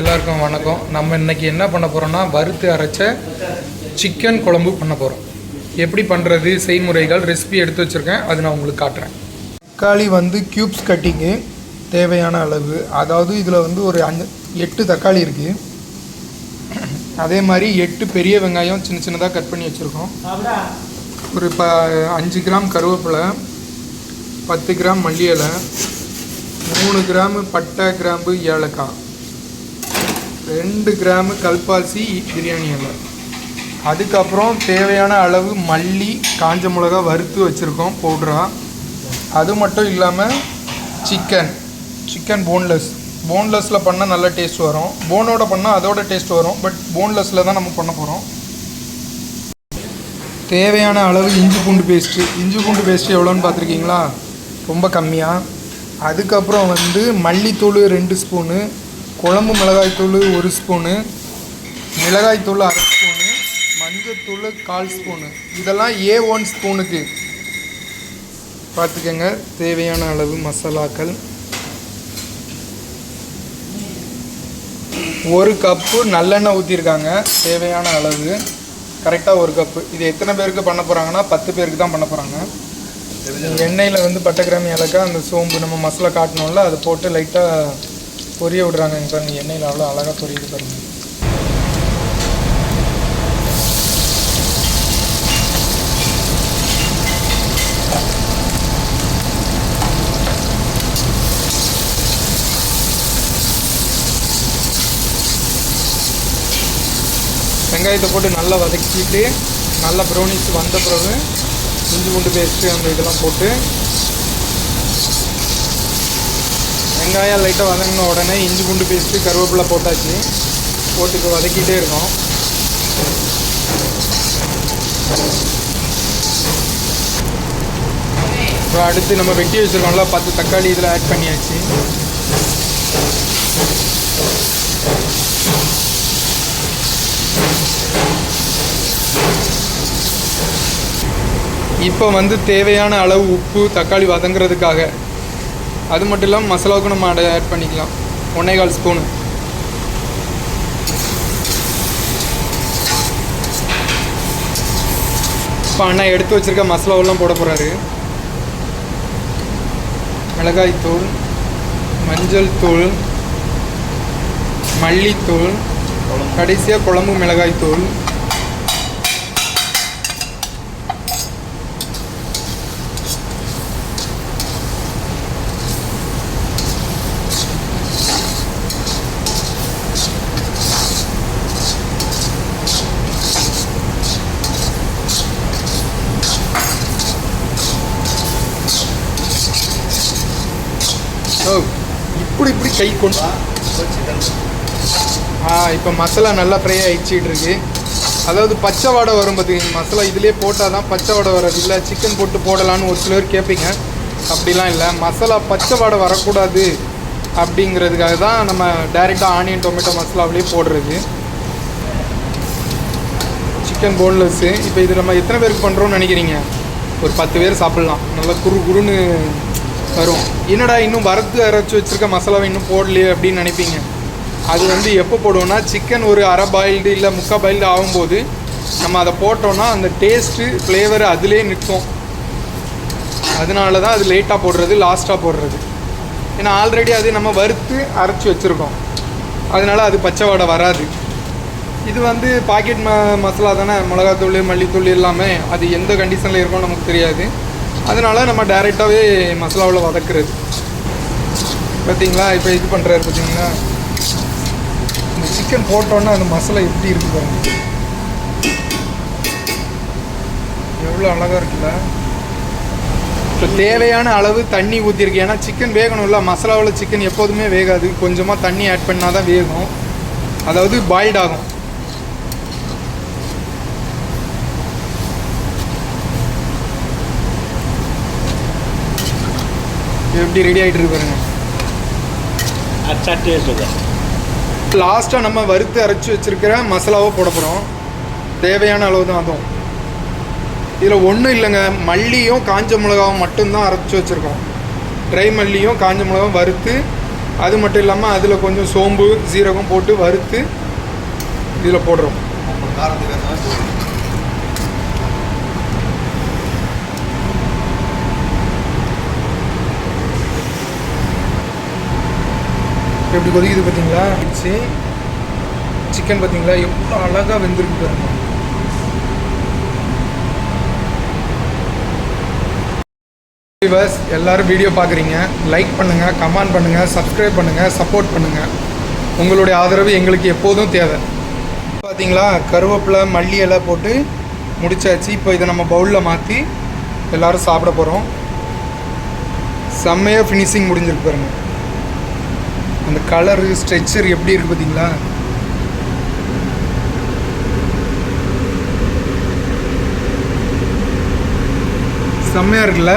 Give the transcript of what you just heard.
எல்லாருக்கும் வணக்கம். நம்ம இன்றைக்கி என்ன பண்ண போகிறோம்னா வறுத்து அரைச்ச சிக்கன் குழம்பு பண்ண போகிறோம் எப்படி பண்ணுறது செய்முறைகள் ரெசிபி எடுத்து வச்சுருக்கேன். அது நான் உங்களுக்கு காட்டுறேன். தக்காளி வந்து க்யூப்ஸ் கட்டிங்கு தேவையான அளவு. அதாவது இதில் வந்து ஒரு அஞ்சு எட்டு தக்காளி இருக்குது அதே மாதிரி எட்டு பெரிய வெங்காயம் சின்ன சின்னதாக கட் பண்ணி வச்சுருக்கோம். ஒரு ப அஞ்சு கிராம் கருவேப்பிலை பத்து கிராம் மல்லி இலை மூணு கிராம் பட்டை கிராம்பு ஏலக்காய். ரெண்டு கிராமு கல்பாசி பிரியாணி இலை அதுக்கப்புறம் தேவையான அளவு மல்லி காஞ்ச மிளகா வறுத்து வச்சுருக்கோம் பவுட்ரா அது மட்டும் இல்லாமல் சிக்கன் சிக்கன் போன்லெஸ் போன்லெஸ்ஸில் பண்ணால் நல்ல டேஸ்ட் வரும். போனோட பண்ணால் அதோட டேஸ்ட் வரும். பட் போன்லெஸ்ஸில் தான் நம்ம பண்ண போகிறோம் தேவையான அளவு இஞ்சி பூண்டு பேஸ்ட்டு இஞ்சி பூண்டு பேஸ்ட்டு எவ்வளோன்னு பார்த்துருக்கீங்களா? ரொம்ப கம்மியாக அதுக்கப்புறம் வந்து மல்லித்தூள் ரெண்டு ஸ்பூனு குழம்பு மிளகாய்த்தூள் ஒரு ஸ்பூனு மிளகாய்த்தூள் அரை ஸ்பூனு மஞ்சத்தூள் கால் ஸ்பூனு இதெல்லாம் ஏ ஒன் ஸ்பூனுக்கு பார்த்துக்கங்க தேவையான அளவு மசாலாக்கள். ஒரு கப்பு நல்லெண்ணெய் ஊற்றிருக்காங்க தேவையான அளவு. கரெக்டாக ஒரு கப்பு இது எத்தனை பேருக்கு பண்ண போகிறாங்கன்னா பத்து பேருக்கு தான் பண்ண போகிறாங்க எண்ணெயில் வந்து பட்டை கிராமி ஏலக்காய் அந்த சோம்பு நம்ம மசாலா காட்டணும்ல அதை போட்டு லைட்டாக பொரிய விடுறாங்க இங்க பாருங்க எண்ணெயில் அவ்வளோ அழகாக பொரியுது பாருங்க. வெங்காயத்தை போட்டு நல்லா வதக்கிட்டு நல்லா ப்ரௌனிஸ் வந்த பிறகு இஞ்சி பூண்டு பேஸ்ட்டு அந்த இதெல்லாம் போட்டு வெங்காயம் லைட்டாக வதங்கின உடனே இஞ்சி பூண்டு பேஸ்ட்டு கருவேப்பிலை போட்டாச்சு. போட்டுக்கு வதக்கிட்டே இருக்கோம். இப்போ அடுத்து நம்ம வெட்டி வச்சுருக்கோம்ல பத்து தக்காளி இதில் ஆட் பண்ணியாச்சு. இப்போ வந்து தேவையான அளவு உப்பு தக்காளி வதங்குறதுக்காக அது மட்டும் இல்லாமல் மசாலாவுக்கு நம்ம அதை ஆட் பண்ணிக்கலாம். ஒன்றே கால் ஸ்பூனு இப்போ அண்ணா எடுத்து வச்சுருக்க மசாலாவெல்லாம் போட போகிறாரு மிளகாய் தூள் மஞ்சள் தூள் மல்லித்தூள் கடைசியாக குழம்பு மிளகாய்த்தூள் தூள். இப்படி இப்படி கை கொண்டு. ஆ இப்போ மசாலா நல்லா ஃப்ரை ஆகிடுச்சிட்டு இருக்கு. அதாவது பச்சை வாடை வரும் பார்த்தீங்கன்னா மசாலா இதிலே போட்டால் தான் பச்சை வாடை வராது. இல்லை சிக்கன் போட்டு போடலான்னு ஒரு சிலர் கேட்பீங்க அப்படிலாம் இல்லை. மசாலா பச்சை வாடை வரக்கூடாது அப்படிங்கிறதுக்காக தான் நம்ம டைரெக்டாக ஆனியன் டொமேட்டோ மசாலாவிலே போடுறது. சிக்கன் போன்லெஸ்ஸு இப்போ இது நம்ம எத்தனை பேருக்கு பண்ணுறோம்னு நினைக்கிறீங்க? ஒரு பத்து பேர் சாப்பிட்லாம். நல்லா குறு குறுன்னு வரும். என்னடா இன்னும் வறுத்து அரைச்சி வச்சிருக்க மசாலாவை இன்னும் போடலையே அப்படின்னு நினைப்பீங்க. அது வந்து எப்போ போடுவோம்னா சிக்கன் ஒரு அரை பாயில்டு இல்லை முக்கால் பாயில்டு ஆகும்போது நம்ம அதை போட்டோன்னா அந்த டேஸ்ட்டு ஃப்ளேவர் அதிலே நிற்கும். அதனால தான் அது லேட்டாக போடுறது லாஸ்ட்டாக போடுறது. ஏன்னா ஆல்ரெடி அது நம்ம வறுத்து அரைச்சி வச்சுருக்கோம். அதனால அது பச்சை வாடை வராது. இது வந்து பாக்கெட் ம மசாலா தானே? மிளகாத்தூள் மல்லித்தூள் எல்லாமே அது எந்த கண்டிஷனில் இருக்கும்னு நமக்கு தெரியாது. அதனால நம்ம டைரெக்டாகவே மசாலாவில் வதக்குறது. பார்த்தீங்களா இப்போ இது பண்ணுறாரு பார்த்தீங்களா இந்த சிக்கன் போட்டோன்னா அந்த மசாலா எப்படி இருக்கு பாருங்க. எவ்வளோ அழகாக இருக்குல்ல? இப்போ தேவையான அளவு தண்ணி ஊற்றிருக்கு ஏன்னா சிக்கன் வேகணும்ல. மசாலாவில் சிக்கன் எப்போதுமே வேகாது. கொஞ்சமாக தண்ணி ஆட் பண்ணால் தான் வேகும். அதாவது பாயில்ட் ஆகும். எப்படி ரெடி ஆகிட்டு இருப்பாருங்க லாஸ்ட்டாக நம்ம வறுத்து அரைச்சி வச்சுருக்கிற மசாலாவும் போட போகிறோம் தேவையான அளவு தான் அதுவும். இதில் ஒன்றும் இல்லைங்க. மல்லியும் காஞ்ச மிளகாவும் மட்டும்தான் அரைச்சி வச்சுருக்கோம். ட்ரை மல்லியும் காஞ்ச மிளகாவும் வறுத்து அது மட்டும் இல்லாமல் அதில் கொஞ்சம் சோம்பு சீரகம் போட்டு வறுத்து இதில் போடுறோம். எப்படி கொதிக்குது பார்த்தீங்களா வச்சு சிக்கன் பார்த்தீங்களா எவ்வளோ அழகாக வெந்திருக்கு பாருங்க. வியூவர்ஸ் எல்லாரும் வீடியோ பார்க்குறீங்க. லைக் பண்ணுங்கள் கமெண்ட் பண்ணுங்கள் சப்ஸ்கிரைப் பண்ணுங்கள் சப்போர்ட் பண்ணுங்கள் உங்களுடைய ஆதரவு எங்களுக்கு எப்போதும் தேவை. பார்த்தீங்களா கருவேப்பிலை மல்லி எல்லாம் போட்டு முடிச்சாச்சு. இப்போ இதை நம்ம பவுலில் மாற்றி எல்லோரும் சாப்பிட போகிறோம் செம்மையாக ஃபினிஷிங் முடிஞ்சிருக்கு பாருங்க. அந்த கலரு ஸ்ட்ரெச்சர் எப்படி இருக்குது பார்த்தீங்களா? செம்மையாக இருக்குல்ல?